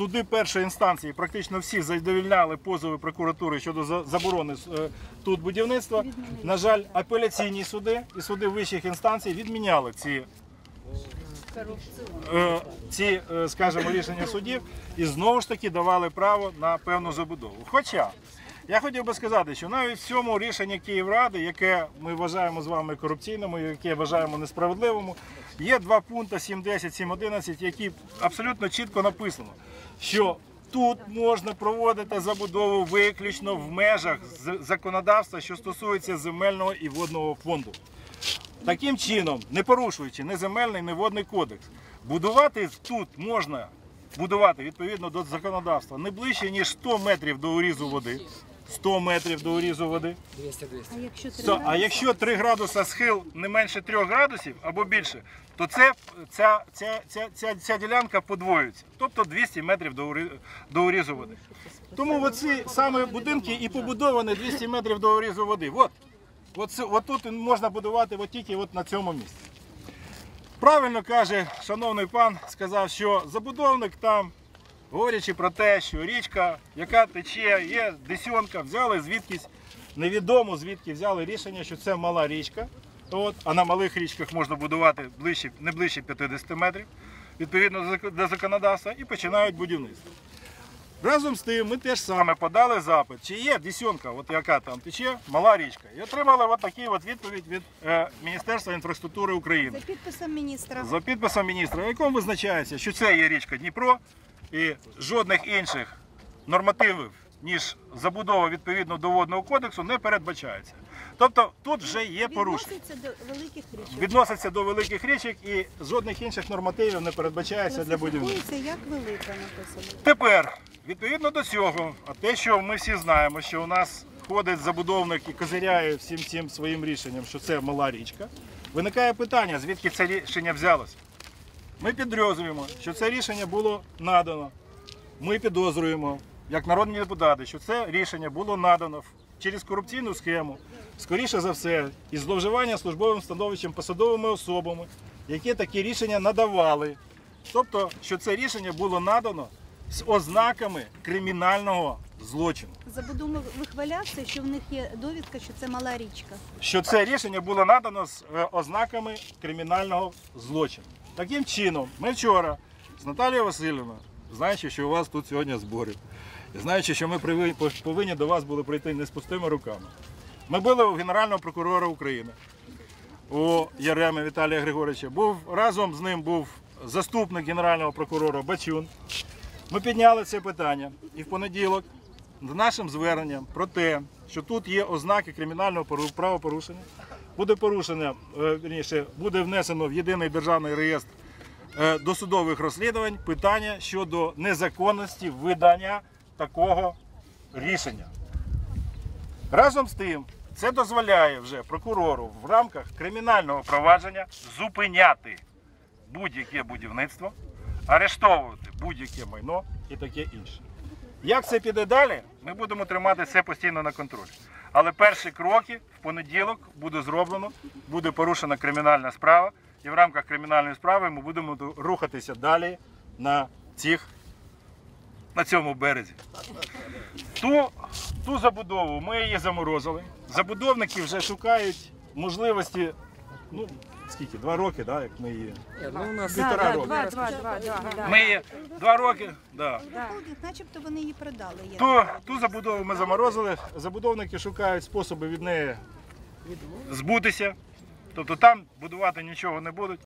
суди першої інстанції практично всі задовільняли позови прокуратури щодо за- заборони е, тут будівництва. На жаль, апеляційні суди і суди вищих інстанцій відміняли ці е, ці, е, скажімо, рішення судів і знову ж таки давали право на певну забудову. Хоча я хотів би сказати, що навіть в цьому рішенні Київради, яке ми вважаємо з вами корупційним, і яке вважаємо несправедливим, є два пункти 7.10, 7.11, які абсолютно чітко написано, що тут можна проводити забудову виключно в межах законодавства, що стосується земельного і водного фонду. Таким чином, не порушуючи ні земельний, ні водний кодекс, будувати тут можна будувати відповідно до законодавства не ближче, ніж 100 метрів до урізу води. 100 метрів до урізу води. 200-200. А якщо три Все. А градуси? якщо 3 градуса схил не менше 3 градусів або більше, то це, ця, ця, ця, ця, ця ділянка подвоюється. Тобто 200 метрів до, урі- до урізу води. Тому оці саме будинки і побудовані 200 метрів до урізу води. От, от, це- от тут можна будувати от тільки от на цьому місці. Правильно каже шановний пан, сказав, що забудовник там, говорячи про те, що річка, яка тече, є десятка, взяли звідкись, невідомо звідки взяли рішення, що це мала річка. От, а на малих річках можна будувати ближче, не ближче 50 метрів, відповідно до законодавства, і починають будівництво. Разом з тим, ми теж саме подали запит, чи є десятка, от яка там тече, мала річка. І отримали от таку от відповідь від е, Міністерства інфраструктури України За підписом міністра. за підписом міністра, в якому визначається, що це є річка Дніпро і жодних інших нормативів, ніж забудова відповідно до водного кодексу, не передбачається. Тобто тут вже є порушення. Відноситься до великих річок. Відноситься до великих річок і жодних інших нормативів не передбачається для будівництва. Класифікується як велика написано. Тепер, відповідно до цього, а те, що ми всі знаємо, що у нас ходить забудовник і козиряє всім цим своїм рішенням, що це мала річка, виникає питання, звідки це рішення взялося. Ми підозрюємо, що це рішення було надано. Ми підозрюємо, як народні депутати, що це рішення було надано через корупційну схему, скоріше за все, із зловживання службовим становищем посадовими особами, які такі рішення надавали. Тобто, що це рішення було надано з ознаками кримінального злочину. Забудовник вихвалявся, що в них є довідка, що це мала річка. Що це рішення було надано з е, ознаками кримінального злочину. Таким чином, ми вчора з Наталією Васильівною, знаючи, що у вас тут сьогодні збори, і знаючи, що ми повинні до вас були прийти не з пустими руками, ми були у Генерального прокурора України, у Яреми Віталія Григоровича. Був разом з ним був заступник генерального прокурора Бачун. Ми підняли це питання і в понеділок з нашим зверненням про те, що тут є ознаки кримінального правопорушення, буде порушено, е, вірніше, буде внесено в єдиний державний реєстр е, досудових розслідувань питання щодо незаконності видання такого рішення. Разом з тим, це дозволяє вже прокурору в рамках кримінального провадження зупиняти будь-яке будівництво, арештовувати будь-яке майно і таке інше. Як це піде далі, ми будемо тримати це постійно на контролі. Але перші кроки в понеділок буде зроблено, буде порушена кримінальна справа, і в рамках кримінальної справи ми будемо рухатися далі на цих на цьому березі. Ту, ту забудову ми її заморозили. Забудовники вже шукають можливості. Ну, скільки? Два роки, да, як ми її. Ну у нас Півтора року. Два, два, два, два, да. Ми її два роки. Да. Виходить, начебто вони її продали. Я Ту, ту забудову ми заморозили. Забудовники шукають способи від неї збутися. Тобто там будувати нічого не будуть.